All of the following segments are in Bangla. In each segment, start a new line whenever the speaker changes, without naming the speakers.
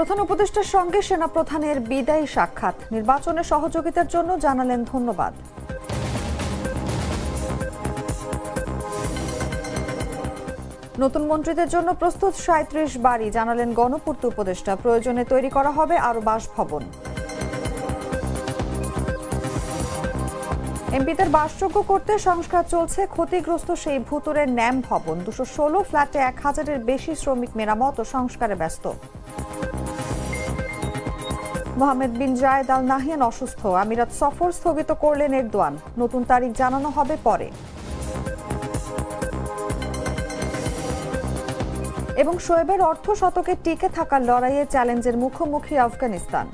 প্রধান উপদেষ্টার সঙ্গে সেনাপ্রধানের বিদায়ী সাক্ষাৎ। নির্বাচনে সহযোগিতার জন্য জানালেন ধন্যবাদ। নতুন মন্ত্রীদের জন্য প্রস্তুত সাঁত্রিশ বাড়ি, জানালেন গণপূর্ত উপদেষ্টা। প্রয়োজনে তৈরি করা হবে আরও বাসভবন। এমপিদের বাসযোগ্য করতে সংস্কার চলছে। ক্ষতিগ্রস্ত সেই ভুতুরের ন্যাম ভবন। দুশো ষোলো ফ্ল্যাটে এক হাজারের বেশি শ্রমিক মেরামত ও সংস্কারে ব্যস্ত। মোহাম্মদ বিন জায়েদ আল নাহিয়ান অসুস্থ। আমিরাত সফর স্থগিত করলেন এরদোয়ান। নতুন তারিখ জানানো হবে পরে। এবং শোয়েবের অর্থ শতকে টিকে থাকার লড়াইয়ে চ্যালেঞ্জের মুখোমুখি আফগানিস্তান।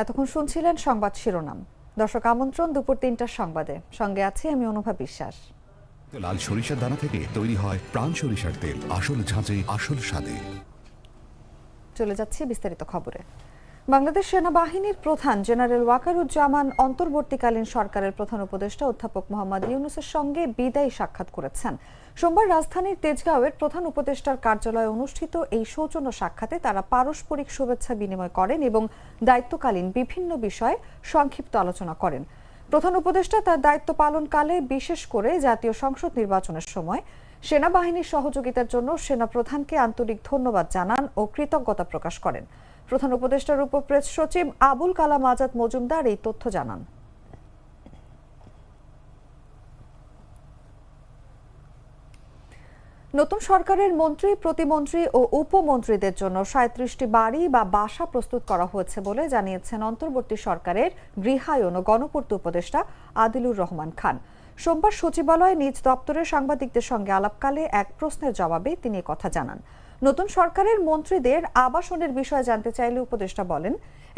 এতক্ষণ শুনছিলেন সংবাদ শিরোনাম। দর্শক আমন্ত্রণ দুপুর তিনটার সংবাদে। সঙ্গে আছি আমি অনুভা বিশ্বাস।
লাল সরিষার দানা থেকে তৈরি হয় প্রাণ সরিষার তেল। আসল ঝাঁচে আসল স্বাদে।
চলে যাচ্ছি বিস্তারিত খবরে। বাংলাদেশ সেনাবাহিনীর প্রধান জেনারেল ওয়াকারুজ্জামান অন্তর্বর্তীকালীন সরকারের প্রধান উপদেষ্টা অধ্যাপক মোহাম্মদ ইউনুসের সঙ্গে বিদায়ী সাক্ষাৎ করেছেন। সোমবার রাজধানীর তেজগাঁওয়ের প্রধান উপদেষ্টার কার্যালয়ে অনুষ্ঠিত এই সৌজন্য সাক্ষাতে তারা পারস্পরিক শুভেচ্ছা বিনিময় করেন এবং দায়িত্বকালীন বিভিন্ন বিষয়ে সংক্ষিপ্ত আলোচনা করেন। প্রধান উপদেষ্টা তার দায়িত্ব পালনকালে বিশেষ করে জাতীয় সংসদ নির্বাচনের সময় সেনাবাহিনীর সহযোগিতার জন্য সেনাপ্রধানকে আন্তরিক ধন্যবাদ জানান ও কৃতজ্ঞতা প্রকাশ করেন। প্রধান উপদেষ্টার উপপ্রেস সচিব আবুল কালাম আজাদ মজুমদার এই তথ্য জানান। নতুন সরকারের মন্ত্রী, প্রতিমন্ত্রী ও উপমন্ত্রীদের জন্য সাঁত্রিশটি বাড়ি বা বাসা প্রস্তুত করা হয়েছে বলে জানিয়েছেন অন্তর্বর্তী সরকারের গৃহায়ন ও গণপূর্ত উপদেষ্টা আদিলুর রহমান খান। সোমবার সচিবালয়ে নিজ দপ্তরে সাংবাদিকদের সঙ্গে আলাপকালে এক প্রশ্নের জবাবে তিনি কথা জানান। নতুন সরকারের মন্ত্রীদের আবাসনের বিষয়ে জানতে চাইলে উপদেষ্টা বলেন,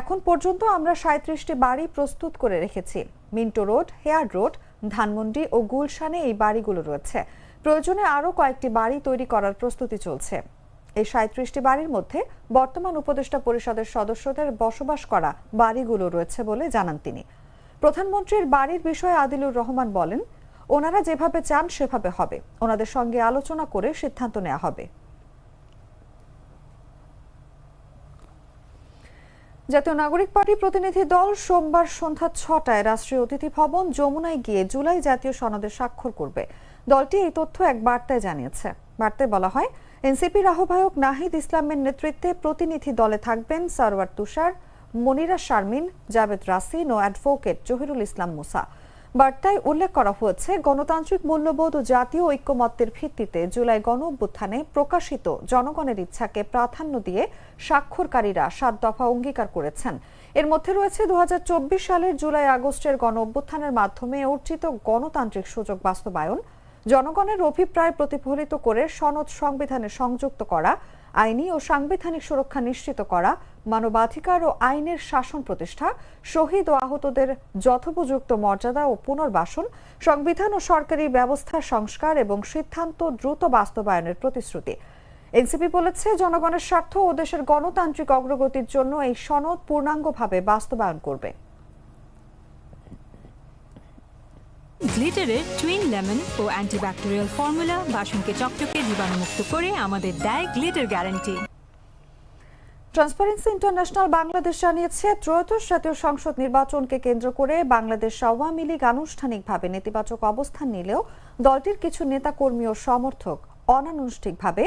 এখন পর্যন্ত আমরা সাঁত্রিশটি বাড়ি প্রস্তুত করে রেখেছি। Minto road, Hare road, Dhanmondi ও গুলশানে এই বাড়িগুলো রয়েছে। প্রয়োজনে আরও কয়েকটি বাড়ি তৈরি করার প্রস্তুতি চলছে। এই সাঁত্রিশটি বাড়ির মধ্যে বর্তমান উপদেষ্টা পরিষদের সদস্যদের বসবাস করা বাড়িগুলো রয়েছে বলে জানান তিনি। প্রধানমন্ত্রীর বাড়ির বিষয়ে আদিলুর রহমান বলেন, ওনারা যেভাবে চান সেভাবে হবে। ওনাদের সঙ্গে আলোচনা করে সিদ্ধান্ত নেওয়া হবে। জাতীয় নাগরিক পার্টি প্রতিনিধি দল সোমবার সন্ধ্যা ছটায় রাষ্ট্রীয় অতিথি ভবন যমুনায় গিয়ে জুলাই জাতীয় সনদে স্বাক্ষর করবে। দলটি এই তথ্য এক বার্তায় জানিয়েছে। বার্তায় বলা হয়, এনসিপির আহ্বায়ক নাহিদ ইসলামের নেতৃত্বে প্রতিনিধি দলে থাকবেন সারওয়ার তুষার, মনিরা শারমিন জাবেদ রাসিন ও অ্যাডভোকেট জহিরুল ইসলাম মুসা। বার্তায় উল্লেখ করা হয়েছে, গণতান্ত্রিক মূল্যবোধ ও জাতীয় ঐক্যমত্যের ভিত্তিতে জুলাই গণ অভ্যুত্থানে প্রকাশিত জনগণের ইচ্ছাকে প্রাধান্য দিয়ে স্বাক্ষরকারীরা সাত দফা অঙ্গীকার করেছেন। এর মধ্যে রয়েছে দু হাজার চব্বিশ সালের জুলাই আগস্টের গণ অভ্যুত্থানের মাধ্যমে অর্জিত গণতান্ত্রিক সুযোগ বাস্তবায়ন, জনগণের অভিপ্রায় প্রতিফলিত করে সনদ সংবিধানে সংযুক্ত করা আইনি ও সাংবিধানিক সুরক্ষা নিশ্চিত করা, মানবাধিকার ও আইনের শাসন প্রতিষ্ঠা, শহীদ ও আহতদের যথোপযুক্ত মর্যাদা ও পুনর্বাসন, সংবিধান ও সরকারি ব্যবস্থা সংস্কার এবং সিদ্ধান্ত দ্রুত বাস্তবায়নের প্রতিশ্রুতি। এনসিপি বলেছে, জনগণের স্বার্থ ও দেশের গণতান্ত্রিক অগ্রগতির জন্য এই সনদ পূর্ণাঙ্গভাবে বাস্তবায়ন করবে।
গ্লিটারের টুইন লেমন ও অ্যান্টিব্যাকটেরিয়াল ফর্মুলা বাসনকে চকচকে জীবাণুমুক্ত করে আমাদের দেয় Glitter guarantee
Transparency International Bangladesh জানিয়েছে, ত্রয়োদশ জাতীয় সংসদ নির্বাচনকে কেন্দ্র করে বাংলাদেশ আওয়ামী লীগ আনুষ্ঠানিকভাবে নেতিবাচক অবস্থান নিলেও দলটির কিছু নেতাকর্মী ও সমর্থক অনানুষ্ঠানিকভাবে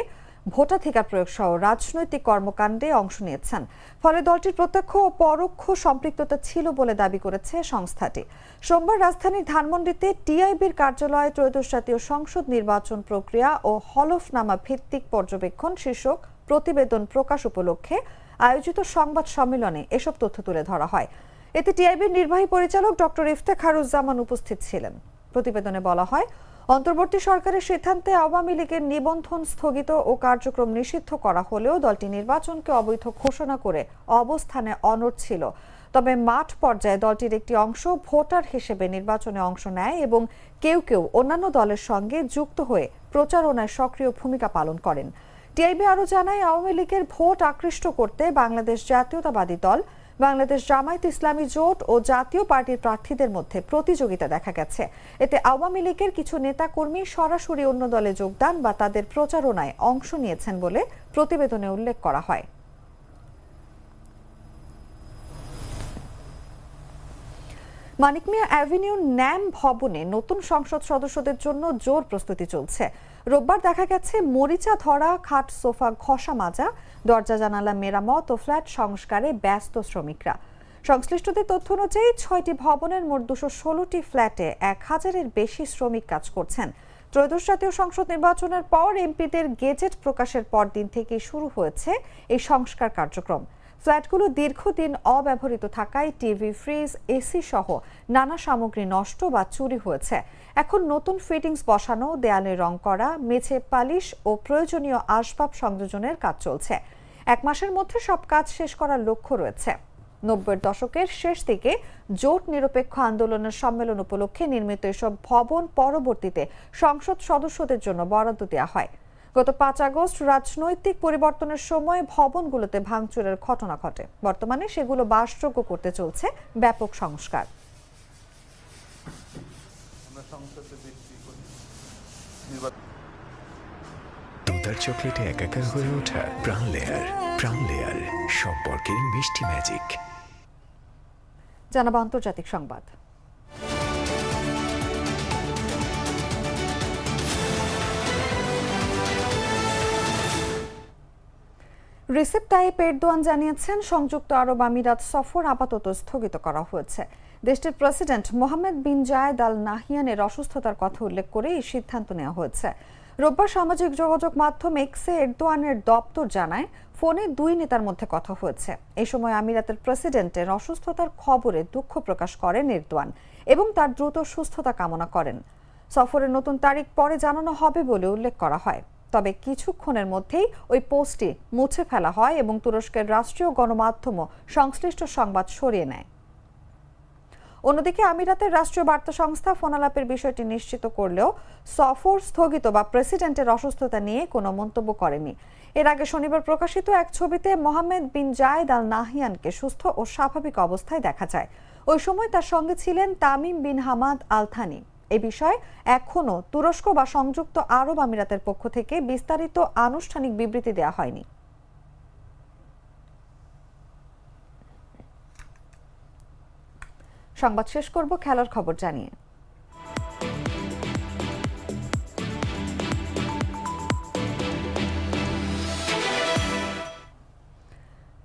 ভোটাধিকার প্রয়োগ সহ রাজনৈতিক কর্মকাণ্ডে অংশ নিয়েছেন। ফলে দলটির প্রত্যক্ষ ও পরোক্ষ সম্পৃক্ততা ছিল বলে দাবি করেছে সংস্থাটি। সোমবার রাজধানীর ধানমন্ডিতে টিআইবির কার্যালয়ে ত্রয়োদশ জাতীয় সংসদ নির্বাচন প্রক্রিয়া ও হলফনামা ভিত্তিক পর্যবেক্ষণ শীর্ষক প্রতিবেদন প্রকাশ উপলক্ষে আয়োজিত সংবাদ সম্মেলনে এসব তথ্য তুলে ধরা হয়। এতে টিআইবির নির্বাহী পরিচালক ডক্টর ইফতেখারুজ্জামান উপস্থিত ছিলেন। প্রতিবেদনে বলা হয় অন্তর্বর্তী সরকারের সিদ্ধান্তে আওয়ামী লীগের নিবন্ধন স্থগিত ও কার্যক্রম নিষিদ্ধ করা হলেও দলটি নির্বাচনকে অবৈধ ঘোষণা করে অবস্থানে অনড় ছিল। তবে মাঠ পর্যায়ে দলটির একটি অংশ ভোটার হিসেবে নির্বাচনে অংশ নেয় এবং কেউ কেউ অন্যান্য দলের সঙ্গে যুক্ত হয়ে প্রচারণায় সক্রিয় ভূমিকা পালন করেন। টিআইবি আরও জানায়, আওয়ামী লীগের ভোট আকৃষ্ট করতে বাংলাদেশ জাতীয়তাবাদী দল বাংলাদেশ জামায়াত ইসলামী জোট ও জাতীয় পার্টির প্রার্থীদের মধ্যে প্রতিযোগিতা দেখা গেছে। এতে আওয়ামী লীগের কিছু নেতাকর্মী সরাসরি অন্য দলে যোগদান বা তাদের প্রচারণায় অংশ নিয়েছেন বলে প্রতিবেদনে উল্লেখ করা হয়। মানিক মিয়া অ্যাভিনিউ ন্যাম ভবনে নতুন সংসদ সদস্যদের জন্য জোর প্রস্তুতি চলছে। রোববার দেখা গেছে, মরিচা, ধরা, খাট, সোফা, ঘষা মাজা, দরজা, জানালা, মেরামত ও ফ্ল্যাট সংস্কারে ব্যস্ত শ্রমিকরা। সংশ্লিষ্টদের তথ্য অনুযায়ী, ছয়টি ভবনের মোট দুশো ষোলোটি ফ্ল্যাটে এক হাজারের বেশি শ্রমিক কাজ করছেন। ত্রয়োদশ জাতীয় সংসদ নির্বাচনের পর এমপিদের গেজেট প্রকাশের পর দিন থেকে শুরু হয়েছে এই সংস্কার কার্যক্রম। ফ্ল্যাটগুলো দীর্ঘদিন অব্যবহৃত থাকায় টিভি, ফ্রিজ, এসি সহ নানা সামগ্রী নষ্ট বা চুরি হয়েছে। এখন নতুন ফিটিংস বসানো, দেয়ালে রং করা, মেঝে পালিশ ও প্রয়োজনীয় আসবাব সংযোজনের কাজ চলছে। এক মাসের মধ্যে সব কাজ শেষ করার লক্ষ্য রয়েছে। নব্বইয়ের দশকের শেষ দিকে জোট নিরপেক্ষ আন্দোলনের সম্মেলন উপলক্ষে নির্মিত এসব ভবন পরবর্তীতে সংসদ সদস্যদের জন্য বরাদ্দ দেওয়া হয়। গত পাঁচ আগস্ট রাজনৈতিক পরিবর্তনের সময় ভবনগুলোতে ভাঙচুরের ঘটনা ঘটে। বর্তমানে সেগুলো বাসযোগ্য করতে চলছে ব্যাপক সংস্কার।
দুধার চকলেটে একাকার হয়ে ওঠা প্রাণ লেয়ার প্রাণ লেয়ার সম্পর্কের মিষ্টি ম্যাজিক।
জানাব আন্তর্জাতিক সংবাদ। রিসেপ তাইপ এরদোয়ান জানিয়েছেন, সংযুক্ত আরব আমিরাত সফর আপাতত স্থগিত করা হয়েছে। দেশটির president Mohammed bin Zayed Al নাহিয়ানের অসুস্থতার কথা উল্লেখ করে এই সিদ্ধান্ত নেওয়া হয়েছে। রোববার সামাজিক যোগাযোগ মাধ্যম এক্সে এরদোয়ানের দপ্তর জানায়, ফোনে দুই নেতার মধ্যে কথা হয়েছে। এই সময় আমিরাতের প্রেসিডেন্টের অসুস্থতার খবরে দুঃখ প্রকাশ করেন এরদোয়ান এবং তার দ্রুত সুস্থতা কামনা করেন। সফরের নতুন তারিখ পরে জানানো হবে বলে উল্লেখ করা হয়। তবে কিছুক্ষণের মধ্যেই ওই পোস্টটি মুছে ফেলা হয় এবং তুরস্কের রাষ্ট্রীয় গণমাধ্যমও সংশ্লিষ্ট সংবাদ সরিয়ে নেয়। অন্যদিকে আমিরাতের রাষ্ট্রীয় বার্তা সংস্থা ফোনালাপের বিষয়টি নিশ্চিত করলেও সফর স্থগিত বা প্রেসিডেন্টের অসুস্থতা নিয়ে কোনো মন্তব্য করেনি। এর আগে শনিবার প্রকাশিত এক ছবিতে মোহাম্মদ বিন জায়েদ আল নাহিয়ানকে সুস্থ ও স্বাভাবিক অবস্থায় দেখা যায়। ওই সময় তার সঙ্গে ছিলেন Tamim bin Hamad Al Thani এ বিষয়ে এখনও তুরস্ক বা সংযুক্ত আরব আমিরাতের পক্ষ থেকে বিস্তারিত আনুষ্ঠানিক বিবৃতি দেওয়া হয়নি। সংবাদ শেষ করব, খেলার খবর জানিয়ে।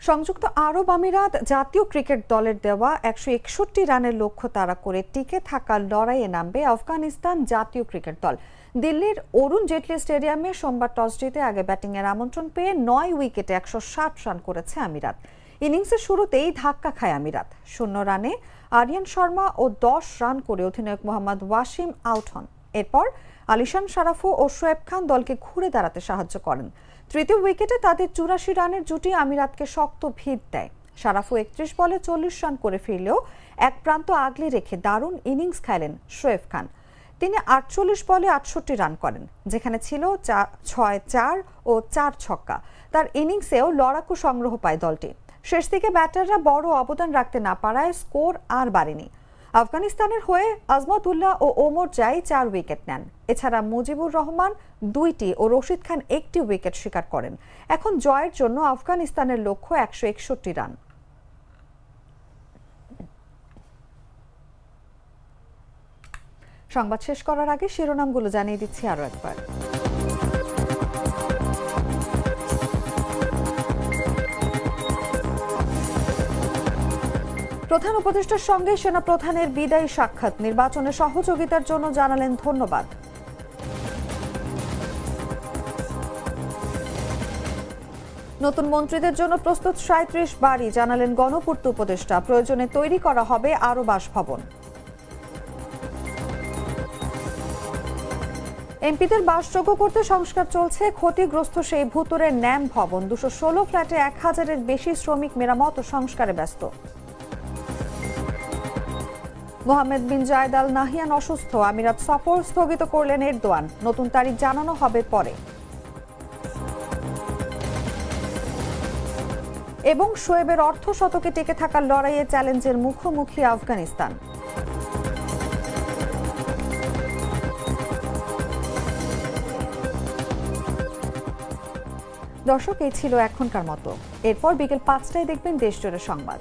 সংযুক্ত আরব আমিরাত জাতীয় ক্রিকেট দলের দেওয়া একশো একষট্টি রানের লক্ষ্য তারা করে টিকে থাকার লড়াইয়ে নামবে আফগানিস্তান জাতীয় ক্রিকেট দল। দিল্লির অরুণ জেটলি স্টেডিয়ামে সোমবার টস জিতে আগে ব্যাটিংয়ের আমন্ত্রণ পেয়ে নয় উইকেটে একশো ষাট রান করেছে আমিরাত। ইনিংসের শুরুতেই ধাক্কা খায় আমিরাত। শূন্য রানে আরিয়ান শর্মা ও দশ রান করে অধিনায়ক মোহাম্মদ ওয়াসিম আউট হন। এরপর আলিশান সারাফু ও শোয়েব খান দলকে ঘুরে দাঁড়াতে সাহায্য করেন। তৃতীয় উইকেটে তাদের চুরাশি রানের জুটি আমিরাতকে শক্ত ভিত দেয়। সারাফু একত্রিশ বলে চল্লিশ রান করে ফিরলেও এক প্রান্ত আগলে রেখে দারুণ ইনিংস খেলেন শোয়েব খান। তিনি আটচল্লিশ বলে আটষট্টি রান করেন, যেখানে ছিল ছয় চার ও চার ছক্কা। তার ইনিংসেও লড়াকু সংগ্রহ পায় দলটি। শেষ দিকে ব্যাটাররা বড় অবদান রাখতে না পারায় স্কোর আর বাড়েনি। আফগানিস্তানের হয়ে আজমত উল্লাহ ও ওমর জাই চার উইকেট নেন। এছাড়া মুজিবুর রহমান দুইটি ও রশিদ খান একটি উইকেট শিকার করেন। এখন জয়ের জন্য আফগানিস্তানের লক্ষ্য একশো একষট্টি রান। সংবাদ শেষ করার আগে শিরোনামগুলো জানিয়ে দিচ্ছি আরও একবার। প্রধান উপদেষ্টার সঙ্গে সেনা প্রধানের বিদায়ী সাক্ষাৎ। নির্বাচনে সহযোগিতার জন্য জানালেন ধন্যবাদ। নতুন মন্ত্রীদের জন্য প্রস্তুত সাঁত্রিশ বাড়ি, জানালেন গণপূর্ত উপদেষ্টা। প্রয়োজনে তৈরি করা হবে আরও বাসভবন। এমপিদের বাসযোগ্য করতে সংস্কার চলছে। ক্ষতিগ্রস্ত সেই ভুতুরের ন্যাম ভবন। দুশো ষোলো ফ্ল্যাটে এক হাজারের বেশি শ্রমিক মেরামত ও সংস্কারে ব্যস্ত। মোহাম্মদ বিন জায়েদ আল নাহিয়ান অসুস্থ। আমিরাত সফর স্থগিত করলেন এরদোয়ান। নতুন তারিখ জানানো হবে পরে। এবং শোয়েবের অর্থ শতকে টেকে থাকার লড়াইয়ে চ্যালেঞ্জের মুখোমুখি আফগানিস্তান। দর্শক, এই ছিল এখনকার মতো। এরপর বিকেল পাঁচটায় দেখবেন দেশজুড়ে সংবাদ।